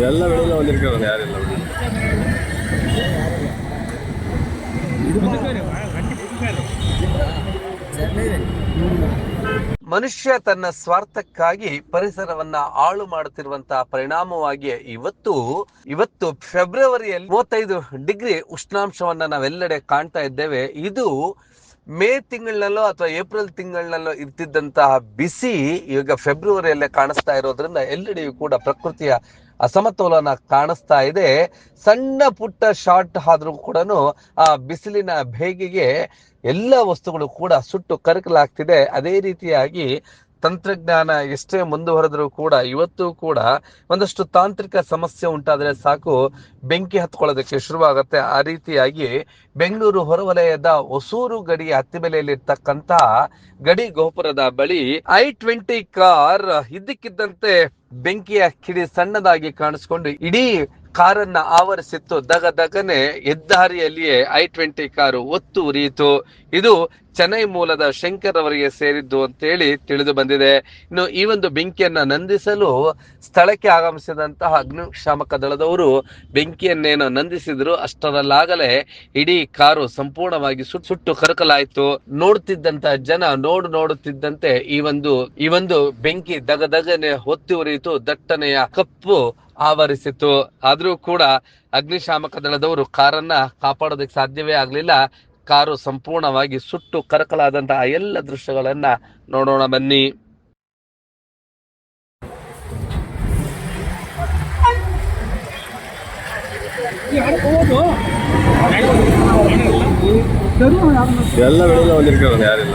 ಎಲ್ಲ ಬೆಳೆಲ್ಲ ಒಂದಿರ್ಕೊಳ್ಳೋದು ಯಾರಿಲ್ಲ ಮನುಷ್ಯ ತನ್ನ ಸ್ವಾರ್ಥಕ್ಕಾಗಿ ಪರಿಸರವನ್ನ ಹಾಳು ಮಾಡುತ್ತಿರುವಂತಹ ಪರಿಣಾಮವಾಗಿ ಇವತ್ತು ಇವತ್ತು ಫೆಬ್ರವರಿಯಲ್ಲಿ ಮೂವತ್ತೈದು ಡಿಗ್ರಿ ಉಷ್ಣಾಂಶವನ್ನ ನಾವೆಲ್ಲೆಡೆ ಕಾಣ್ತಾ ಇದ್ದೇವೆ. ಇದು ಮೇ ತಿಂಗಳಲ್ಲೋ ಅಥವಾ ಏಪ್ರಿಲ್ ತಿಂಗಳಲ್ಲೋ ಇರ್ತಿದ್ದಂತಹ ಬಿಸಿ ಈಗ ಫೆಬ್ರವರಿಯಲ್ಲೇ ಕಾಣಿಸ್ತಾ ಇರೋದ್ರಿಂದ ಎಲ್ಲೆಡೆಯೂ ಕೂಡ ಪ್ರಕೃತಿಯ ಅಸಮತೋಲನ ಕಾಣಿಸ್ತಾ ಇದೆ. ಸಣ್ಣ ಪುಟ್ಟ ಶಾರ್ಟ್ ಆದ್ರೂ ಕೂಡ ಆ ಬಿಸಿಲಿನ ಬೇಗೆಗೆ ಎಲ್ಲ ವಸ್ತುಗಳು ಕೂಡ ಸುಟ್ಟು ಕರಕಲಾಗ್ತಿದೆ. ಅದೇ ರೀತಿಯಾಗಿ ತಂತ್ರಜ್ಞಾನ ಎಷ್ಟೇ ಮುಂದುವರೆದರೂ ಕೂಡ ಇವತ್ತು ಕೂಡ ಒಂದಷ್ಟು ತಾಂತ್ರಿಕ ಸಮಸ್ಯೆ ಉಂಟಾದರೆ ಸಾಕು ಬೆಂಕಿ ಹತ್ಕೊಳ್ಳೋದಕ್ಕೆ ಶುರುವಾಗುತ್ತೆ. ಆ ರೀತಿಯಾಗಿ ಬೆಂಗಳೂರು ಹೊರವಲಯದ ಹೊಸೂರು ಗಡಿಯ ಹತ್ತಿಬೆಲೆಯಲ್ಲಿರ್ತಕ್ಕಂತಹ ಗಡಿ ಗೋಪುರದ ಬಳಿ ಐ ಟ್ವೆಂಟಿ ಕಾರ್ ಇದ್ದಕ್ಕಿದ್ದಂತೆ ಬೆಂಕಿಯ ಕಿಡಿ ಸಣ್ಣದಾಗಿ ಕಾಣಿಸ್ಕೊಂಡು ಇಡೀ ಕಾರನ್ನ ಆವರಿಸಿತ್ತು. ದಗ ದಗನೆ ಹೆದ್ದಾರಿಯಲ್ಲಿಯೇ ಐ ಟ್ವೆಂಟಿ ಕಾರು ಒತ್ತು ಉರಿಯಿತು. ಇದು ಚೆನ್ನೈ ಮೂಲದ ಶಂಕರ್ ಅವರಿಗೆ ಸೇರಿದ್ದು ಅಂತೇಳಿ ತಿಳಿದು ಬಂದಿದೆ. ಇನ್ನು ಈ ಒಂದು ಬೆಂಕಿಯನ್ನ ನಂದಿಸಲು ಸ್ಥಳಕ್ಕೆ ಆಗಮಿಸಿದಂತಹ ಅಗ್ನಿಶಾಮಕ ದಳದವರು ಬೆಂಕಿಯನ್ನೇನೋ ನಂದಿಸಿದ್ರು. ಅಷ್ಟರಲ್ಲಾಗಲೇ ಇಡೀ ಕಾರು ಸಂಪೂರ್ಣವಾಗಿ ಸುಟ್ಟು ಸುಟ್ಟು ಕರಕಲಾಯಿತು. ನೋಡುತ್ತಿದ್ದಂತ ಜನ ನೋಡು ನೋಡುತ್ತಿದ್ದಂತೆ ಈ ಒಂದು ಈ ಒಂದು ಬೆಂಕಿ ದಗದಗನೆ ಹೊತ್ತಿ ಉರಿಯಿತು. ದಟ್ಟನೆಯ ಕಪ್ಪು ಆವರಿಸಿತ್ತು. ಆದ್ರೂ ಕೂಡ ಅಗ್ನಿಶಾಮಕ ದಳದವರು ಕಾರನ್ನ ಕಾಪಾಡೋದಕ್ಕೆ ಸಾಧ್ಯವೇ ಆಗ್ಲಿಲ್ಲ. ಕಾರು ಸಂಪೂರ್ಣವಾಗಿ ಸುಟ್ಟು ಕರಕಲಾದಂತಹ ಎಲ್ಲ ದೃಶ್ಯಗಳನ್ನ ನೋಡೋಣ ಬನ್ನಿ. ಎಲ್ಲ ಯಾರಿಲ್ಲ.